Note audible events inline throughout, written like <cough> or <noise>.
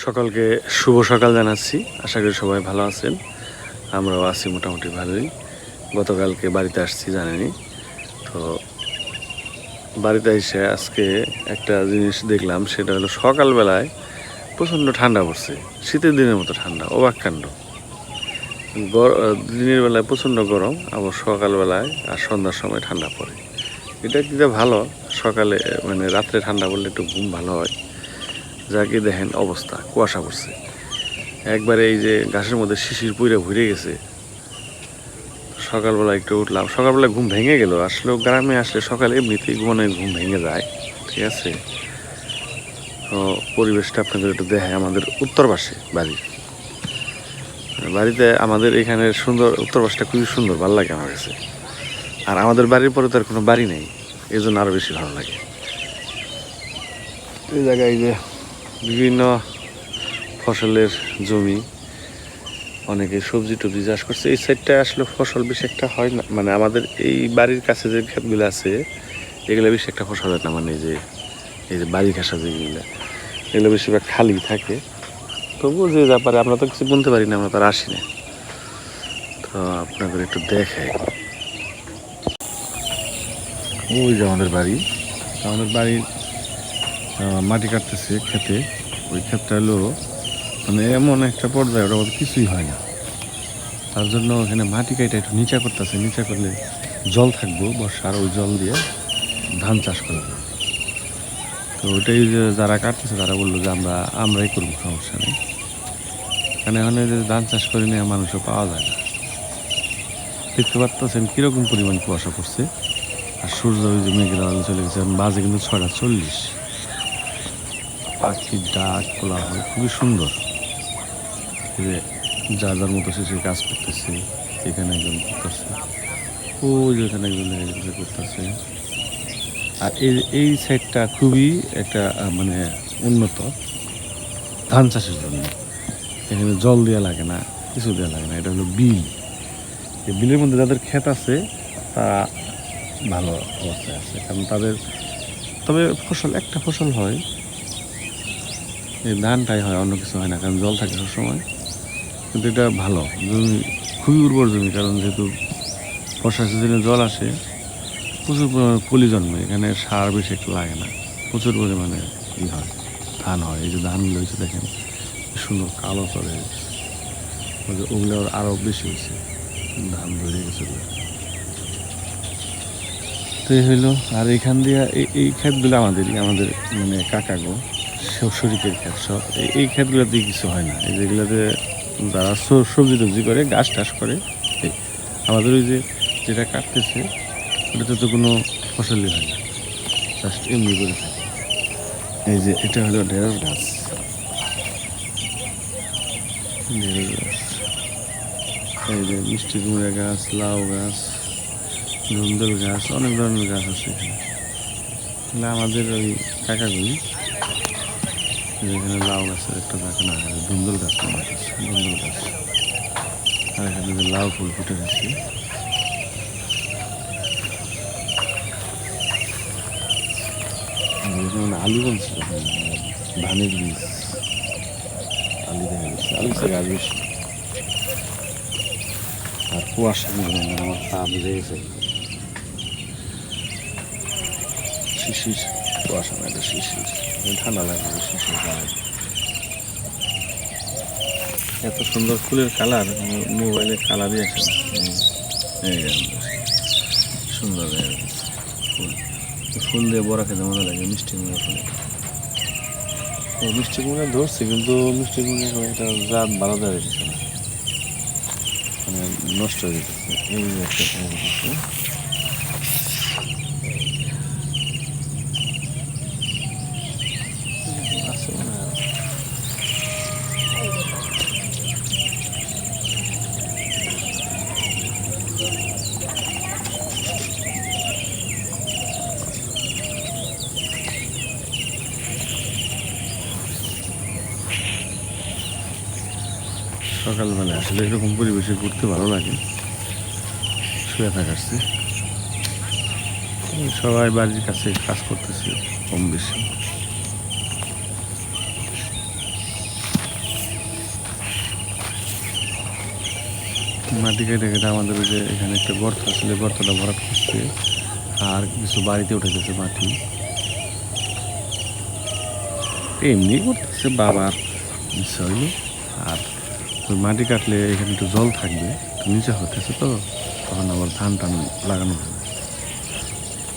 সকালকে শুভ সকাল জানাচ্ছি। আশা করি সবাই ভালো আছেন। আমরাও আছি মোটামুটি ভালোই। গতকালকে বাড়িতে আসছি জানেনি তো বাড়িতে এসে আজকে একটা জিনিস দেখলাম, সেটা হলো সকালবেলায় প্রচণ্ড ঠান্ডা পড়ছে। শীতের দিনের মতো ঠান্ডা, অবাক কাণ্ড। গর- দিনের বেলায় প্রচণ্ড গরম, আবার সকালবেলায় আর সন্ধ্যার সময় ঠান্ডা পড়ে। এটা কিন্তু ভালো? সকালে মানে রাত্রে ঠান্ডা পড়লে একটু ঘুম ভালো হয়। যাকে দেখেন অবস্থা, কুয়াশা পড়ছে। একবারে এই যে গাছের মধ্যে শিশির পুইরে ভরে গেছে। সকালবেলা একটু উঠলাম, সকালবেলা ঘুম ভেঙে গেল। আসলে গ্রামে আসলে সকালে এমনিতেই ঘুমানো ঘুম ভেঙে যায়, ঠিক আছে? তো পরিবেশটা আপনাদের একটু দেখায় আমাদের উত্তর পাশে বাড়ি। বাড়িতে আমাদের এখানে সুন্দর, উত্তর পাশটা খুবই সুন্দর, ভালো লাগে আমার কাছে। আর আমাদের বাড়ির পরে তো আর কোনো বাড়ি নেই এই জন্য আরও বেশি ভালো লাগে। এই জায়গায় যে বিভিন্ন ফসলের জমি অনেকে সবজি টবজি চাষ করছে। এই সাইডটা আসলে ফসল বেশি একটা হয় না। মানে আমাদের এই বাড়ির কাছে যে ক্ষেতগুলো আছে এগুলো বেশি একটা ফসল হয় না। মানে যে এই যে বাড়ি ঘাসা যেগুলো এগুলো বেশিরভাগ খালি থাকে। তবুও যে ব্যাপারে আমরা তো কিছু বলতে পারি না আমরা তো আর আসি না। তো আপনাদের একটু দেখাই। ওই যে আমাদের বাড়ি। আমাদের আহ, মাটি কাটতেছে খেতে। ওই ক্ষেতটা হলো মানে এমন একটা পর্যায়ে ওটা কিছুই হয় না। তার জন্য ওখানে মাটি কাটা একটু নিচা করতেছে, নিচা করলে জল থাকব বর্ষার ওই জল দিয়ে ধান চাষ করব। তো ওইটাই যে যারা কাটতেছে তারা বলল যে আমরা, আমরাই করব, সমস্যা নেই। এখানে যে ধান চাষ করে নিয়ে মানুষও পাওয়া যায় না। দেখতে পাচ্ছেন কীরকম পরিমাণ কুয়াশা পড়ছে। আর সূর্য ওই যে মেঘের আলো চলে গেছে বাজে কিন্তু ছটা চল্লিশ। পাখির ডাক খোলা হয়, খুবই সুন্দর। যে যার যার মতো সে কাজ করতেছে, এখানে একজন করতেছে, ওই যে এখানে একজন করতেছে। আর এই এই সাইডটা খুবই একটা মানে উন্নত ধান চাষের জন্য। এখানে জল দেওয়া লাগে না, কিছু দেওয়া লাগে না, এটা হলো বিল। এই বিলের মধ্যে যাদের ক্ষেত আছে তা ভালো অবস্থায় আছে, কারণ তাদের, তবে ফসল, একটা ফসল হয় এই ধানটাই হয়, অন্য কিছু হয় না, কারণ জল থাকে সবসময়। কিন্তু এটা ভালো, জমি, খুবই উর্বর জমি, কারণ যেহেতু বর্ষা সিজনে জল আসে, প্রচুর পরিমাণে পলি জন্মে, এখানে সার বেশি একটু লাগে না, প্রচুর পরিমাণে ই হয়, ধান হয়, এই যে ধানগুলো হয়েছে দেখেন সুন্দর কালো করে ওগুলো আরও বেশি হয়েছে, ধান ধরে গেছে তো এই হইল, আর এখান দিয়ে এই- ক্ষেতগুলো আমাদেরই, আমাদের মানে কাকাগো শরীরের ক্ষেত সব এই- ক্ষেতগুলোতে কিছু হয় না। এই যেগুলোতে যারা সবজি টবজি করে গাছ টাছ করে আমাদের ওই যে যেটা কাটতেছে, ওটাতে তো কোনো ফসলই হয় না। জাস্ট এমনি করে থাকে। এই যে এটা হলো ঢেঁড়স গাছ। ঢেঁড়স গাছ। এই যে মিষ্টি কুমড়া গাছ, লাউ গাছ, ধুন্দল গাছ, অনেক ধরনের গাছ আছে এখানে। আমাদের ওই কাকাগুলি এখানে লাউ গাছের একটা থাকে না ধুন্দল গাছ মনে আছে, গাছ। আর এখানে যে লাউ ফুল ফুটে গেছে। মানে আলু বলছিল ধানের বীজ। আলু দেখা গেছে আলু থেকে আলু বেশি। আর কুয়াশা মানে আমার তাপ লেগেছে শিশির কুয়াশা না এটা শিশির। ঠান্ডা লাগে শিশির লাগে। এত সুন্দর ফুলের কালার মোবাইলে কালারই আমাদের সুন্দর ফুল। ফুল দিয়ে বড়া খেতে মজা লাগে, মিষ্টি কুমড়া মিষ্টি কুমড়া ধরছে, কিন্তু মিষ্টি কুমড়া এটা জাত ভালো না। মানে নষ্ট হয়ে যেতেছে এই একটা। সকালবেলা আসলে এরকম পরিবেশে ঘুরতে ভালো লাগে। শুয়ে থাকাচ্ছে সবাই বাড়ির কাছে কাজ করতেছে, কম বেশি। মাটি কেটে কেটে আমাদের যে এখানে একটা গর্ত আসলে গর্তটা ভরাট করছে। আর কিছু বাড়িতে উঠে গেছে মাটি। এমনি করতেছে বাবার বিষয় আর ওই মাটি কাটলে এখানে একটু জল থাকবে নিচে হতেছে তো, তখন আবার ধান টান লাগানো হবে।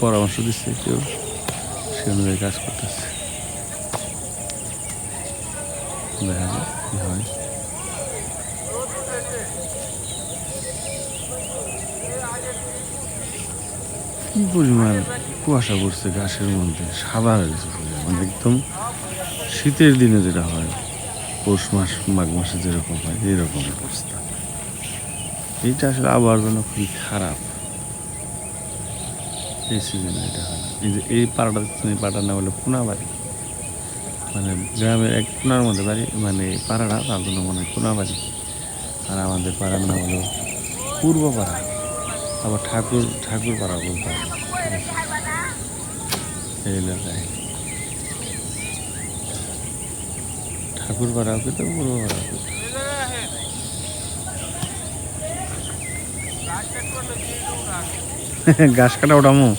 পরামর্শ দিচ্ছে কেউ, সে অনুযায়ী কাজ করতেছে। দেখা কি হয়। কি পরিমাণ কুয়াশা পড়ছে গাছের মধ্যে, সাদা হয়ে গেছে মানে একদম শীতের দিনে যেটা হয়। পৌষ মাস মাঘ মাসে যেরকম হয় এরকম অবস্থা। এইটা আসলে আবহাওয়ার জন্য খুবই খারাপ। এই সিজনে এটা হয় না। এই যে এই পাড়াটা দেখছেন, এই পাড়াটার নাম হলো কোনাবাড়ি মানে গ্রামের এক কোনার মধ্যে বাড়ি মানে পাড়াটা তার জন্য মনে হয় কোনাবাড়ি আর আমাদের পাড়ার নাম হলো পূর্ব পাড়া আবার ঠাকুর ঠাকুর পাড়া বলতে হবে এই এলাকায়। ঠাকুর পাড়া তো পূর্ব পাড়া <laughs> ঘাস কাটা ওঠামো।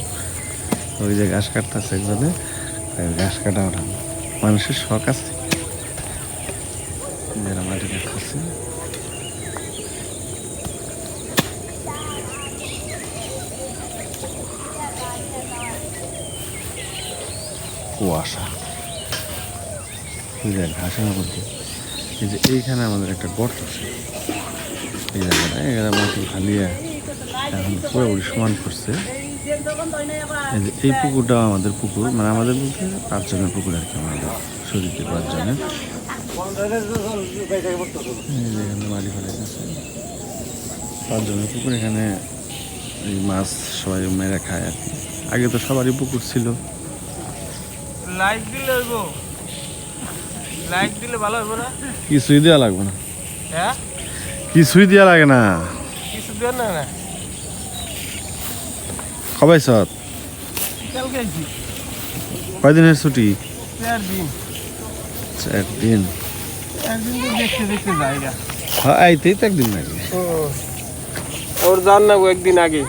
ওই যে ঘাস কাটতেছে একজনে ঘাস কাটা ওঠামো। মানুষের শখ আছে। যারা কাটতেছে। কুয়াশা। ঘাসের মধ্যে এই এইখানে আমাদের একটা গর্ত আছে। এই জায়গাটা এখানে মাটি ফালিয়ে এখন পুরোপুরি সমান করছে। এই এই পুকুরটা আমাদের পুকুর মানে আমাদের বলতে পাঁচজনের পুকুর আর কি আমাদের শরীরকে পাঁচজনের। এখানে মাটি ফেলে গেছে পাঁচজনের পুকুর, এখানে এই মাছ সবাই মেরে খায় আর কি। আগে তো সবারই পুকুর ছিল। লাইক দিলে লাইক দিলে ভালো হইব না? কিছুই দেওয়া লাগবে না। হ্যাঁ? কিছুই দেওয়া লাগে না। কিছু দেন না না। কালকে আইছি কয়দিনের ছুটি? চার দিন। একদিন একদিন তো দেখতে দেখতে জায়গা হ্যাঁ আইতেই তো একদিন লাগে। ওর জান না একদিন আগে।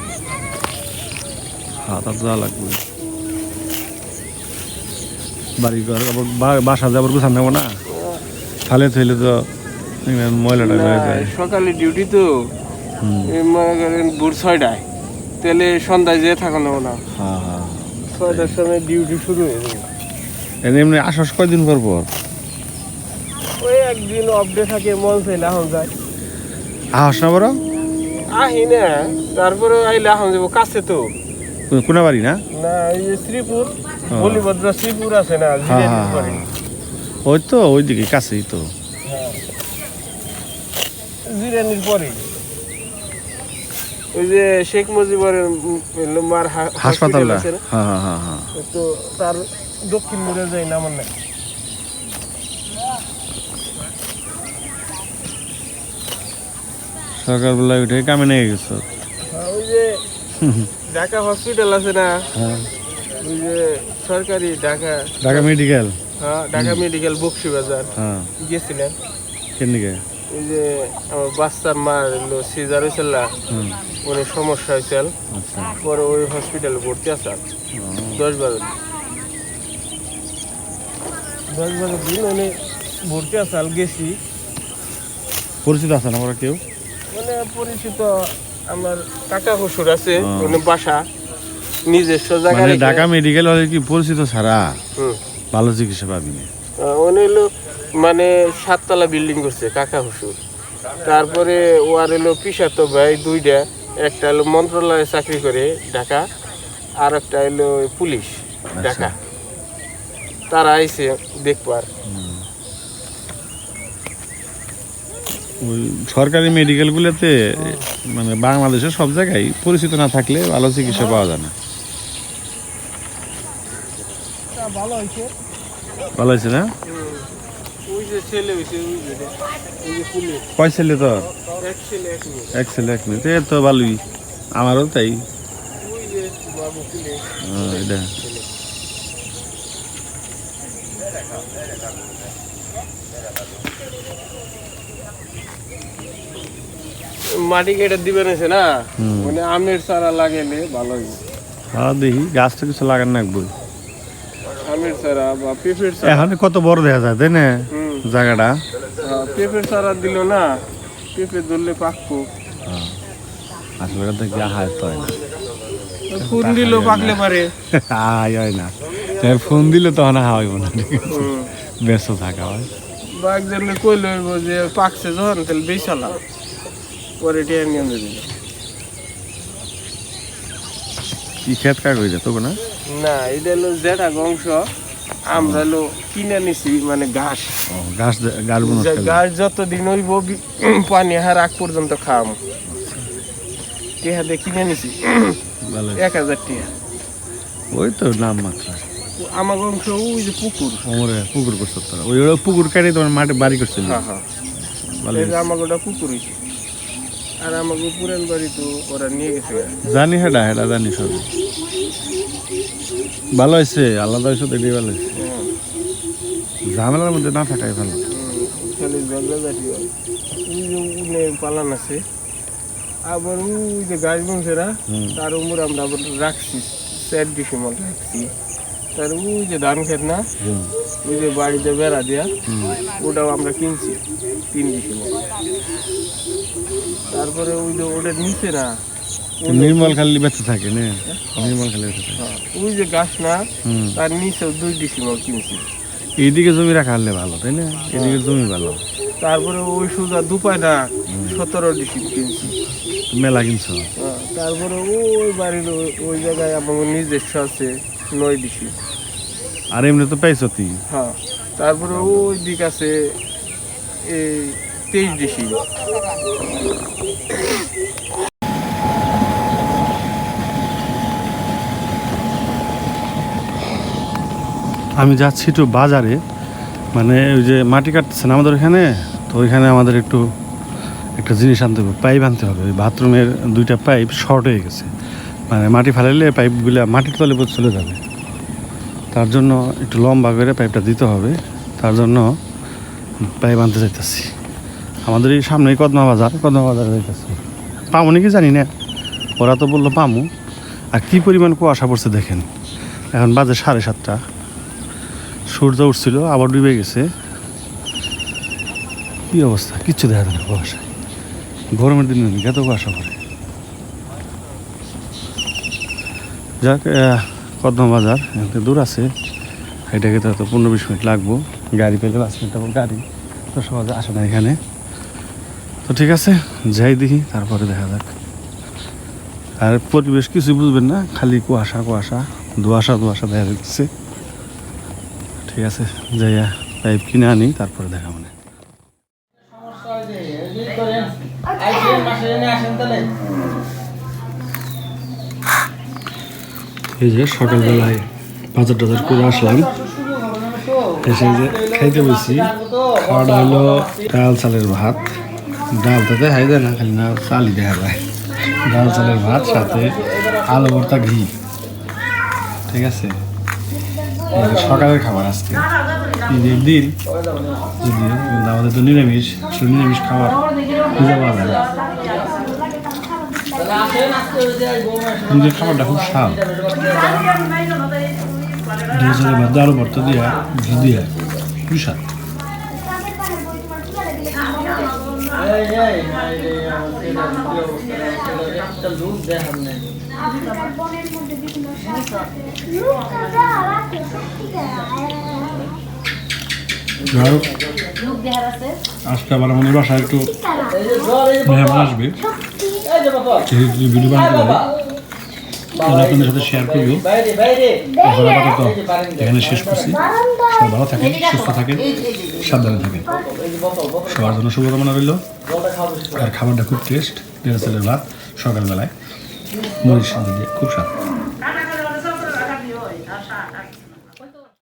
হ্যাঁ তা যাওয়া লাগবে। বাড়ি ঘর আবার বাসা যাবার গোছান নেব না। তাহলে থইলে তো ময়লাটা হয়ে যায়। সকালে ডিউটি তো মনে করেন ভোর ছয়টায়। তাহলে সন্ধ্যায় যেয়ে থাকা নেব না। হ্যাঁ হ্যাঁ। ছয়টার সময় ডিউটি শুরু হয়ে যাবে। এমনি আসাস কয়দিন পর পর? ওই একদিন অফ ডে থাকে মন চাইলে এখন যায় আস না বড় আহি না তারপরে আইলে এখন যাব কাছে তো। কোনা বাড়ি না? না এই শ্রীপুর। বলিভদ্র শ্রীপুর আছে না হ্যাঁ হ্যাঁ। হ্যাঁ। ওই তো ওইদিকে কাছেই তো হ্যাঁ। জিরানির পরে ওই যে শেখ মুজিবের মার আছে? হ্যাঁ হ্যাঁ হ্যাঁ হ্যাঁ তো তার দক্ষিণ মোড়ে যাই না আমার নাই সকালবেলা উঠে কামে নিয়ে গেছ হ্যাঁ, ওই যে <laughs> ঢাকা হসপিটাল আছে না হ্যাঁ ওই যে সরকারি ঢাকা ঢাকা মেডিকেল? হ্যাঁ ঢাকা মেডিকেল বক্সি বাজার। হ্যাঁ। ওই যে আমার বাচ্চার মার হলো সিজার হয়েছিল। উনি সমস্যা হয়েছিল। আচ্ছা। পরে ওই হসপিটালে ভর্তি দশ বারো দশ বারো দিন উনি ভর্তি আছে গেছি। পরিচিত আছে না ওরা কেউ? মানে পরিচিত আমার কাকা শ্বশুর আছে। উনি বাসা। নিজস্ব মানে ঢাকা মেডিকেল হলে কি পরিচিত ছাড়া? ভালো চিকিৎসা পাবি না। উনি হলো মানে সাততলা বিল্ডিং করছে কাকা শ্বশুর। তারপরে ও আর হলো পিসাতো ভাই দুইটা একটা হলো মন্ত্রণালয়ে চাকরি করে ঢাকা আর একটা হলো পুলিশ ঢাকা। তারা আইছে দেখবার। ওই সরকারি মেডিকেলগুলোতে মানে বাংলাদেশের সব জায়গায় পরিচিত না থাকলে ভালো চিকিৎসা পাওয়া যায় না। ভালো হয়েছে। ভালো হয়েছে না? কয় ছেলে তো? এক ছেলে এক মেয়ে। তো তো ভালোই। আমারও তাই। ওই যে বাবু পুলিশ ও, এটা। মাটি কেটে দিবেন এসে না? মানে আমের চারা লাগাইলে ভালো হ্যাঁ দেখি। গাছটা কিছু লাগান লাগবে আমের চারা বা পেঁপের চারা এখন কত বড় দেখা যায় তাই না? জায়গাটা। হ্যাঁ, পেঁপের দিল না পেঁপে ধরলে পাকবো। আসলে এটা দেখি আহার তো হয় না। ফুল দিল পাকলে পারে। আয় হয় না। ফোন দিলে তখন আহা হইব না ঠিক আছে? ব্যস্ত থাকা হয়। বা একজনে কইলে হইব যে পাকছে যখন তাহলে বেচালা পরে টিয়া নিয়ে দিল কি খেত কাক হয়ে যেত না? না এটা হলো যেটা অংশ আমরা হলো কিনে নিছি মানে ঘাস। ও, গাছ দে- গাছ বোনাস যে খেলে। ঘাস যতদিন হইব পানি হার আগ পর্যন্ত খাম টিহা দিয়ে কিনে নিছি এক হাজার টিহা ওই তো নাম মাত্র। আমার অংশ ওই যে পুকুর। ওমরে পুকুর করছ ওই ওরা পুকুর কেটে তোমার মাঠে বাড়ি করছিল। হ্যাঁ হ্যাঁ। ভালো এই যে আমাকে ওটা পুকুর হইছে। আর আমাকে পুরান বাড়ি তো ওরা নিয়ে গেছে। জানি হেডা হেডা জানি সব। ভালো হয়েছে আলাদা হয়েছে এটাই ভালো হয়েছে। হ্যাঁ। ঝামেলার মধ্যে না থাকাই ভালো। খালি ঝগড়া জাতি ওই যে উনে পালান আছে। আবার ওই যে গাছ বংশেরা তার উপর আমরা আবার রাখছি চার ডিসেম্বর রাখছি। তার ওই যে ধান খেত না? ওই যে বাড়িতে বেড়া দেয়া ওটাও আমরা কিনছি তিন তারপরে ওই যে ওটার নিচে না নির্মল খালি বেঁচে থাকে না? নির্মল খালি বেঁচে থাকে। হ্যাঁ, ওই যে গাছ না তার নিচেও দুই ডিসেম্বর কিনছি। এইদিকে জমি রাখা হলে ভালো তাই না? এদিকে জমি ভালো। তারপরে ওই সোজা দুপায় না সতেরো ডিসেম্বর কিনছি। মেলা কিনছো? হ্যাঁ, তারপরে ওই বাড়ির ওই- ওই জায়গায় আমার নিজস্ব আছে ডিসি আর এমনি তো পাইছো তুই? হ্যাঁ তারপরে ওই দিক আছে এই তেইশ ডিসি আমি যাচ্ছি একটু বাজারে মানে ওই যে মাটি কাটতেছেন আমাদের এখানে তো ওইখানে আমাদের একটু একটা জিনিস আনতে হবে পাইপ আনতে হবে। ওই বাথরুমের দুইটা পাইপ শর্ট হয়ে গেছে। মানে মাটি ফেলাইলে পাইপগুলো মাটির তলে চলে যাবে। তার জন্য একটু লম্বা করে পাইপটা দিতে হবে। তার জন্য পাইপ আনতে চাইতেছি আমাদের এই সামনেই কদমা বাজার, কদমা বাজারে যাইতেছি। পামু নাকি জানি না। ওরা তো বলল পামু। আর কি পরিমাণ কুয়াশা পড়ছে দেখেন। এখন বাজে সাড়ে সাতটা। সূর্য উঠছিল, আবার ডুবে গেছে। কী অবস্থা? কিচ্ছু দেখা যায় না কুয়াশা গরমের দিনে এত কুয়াশা পড়ে। যাক কদমা বাজার, এখান দূর আছে। এটাকে হয়তো পনেরো বিশ মিনিট লাগবো। গাড়ি পেলে পাঁচ মিনিট লাগবো গাড়ি। তো সহজে আসে না এখানে। তো ঠিক আছে, যাই দেখি, তারপরে দেখা যাক। আর পরিবেশ কিছু বুঝবেন না, খালি কুয়াশা কুয়াশা, ধোয়াশা ধোয়াশা দেখা যাচ্ছে। ঠিক আছে, যাইয়া পাইপ কিনে আনি, তারপরে দেখা মানে। এই যে সকালবেলায় বাজার টাজার করে আসলাম। এসে যে খাইতে বসি খাওয়াটা হলো ডাল চালের ভাত। ডাল তো দেখাই যায় না, খালি না চালই দেখা যায়। ডাল চালের ভাত, সাথে আলু ভর্তা ঘি। ঠিক আছে? সকালের খাবার আজকে। ঈদের দিন। আমাদের তো নিরামিষ নিরামিষ খাবার। খুঁজে পাওয়া যায় না। খাবারটা খুব স্বাদ ডাল চালের ভাত দিয়ে, ঘি দিয়া খুব স্বাদ আজকে আবার আমাদের বাসায় একটু মেহমান আসবে যেহেতু ভিডিও বানাতে তাহলে আপনাদের সাথে শেয়ার করব এখন আপাতত এখানে শেষ করছি। সবাই ভালো থাকেন সুস্থ থাকেন সাবধানে থাকেন। সবার জন্য শুভকামনা রইল। আর খাবারটা খুব টেস্ট তেলের ভাত সকালবেলায়। মরিচ দিয়ে খুব স্বাদ।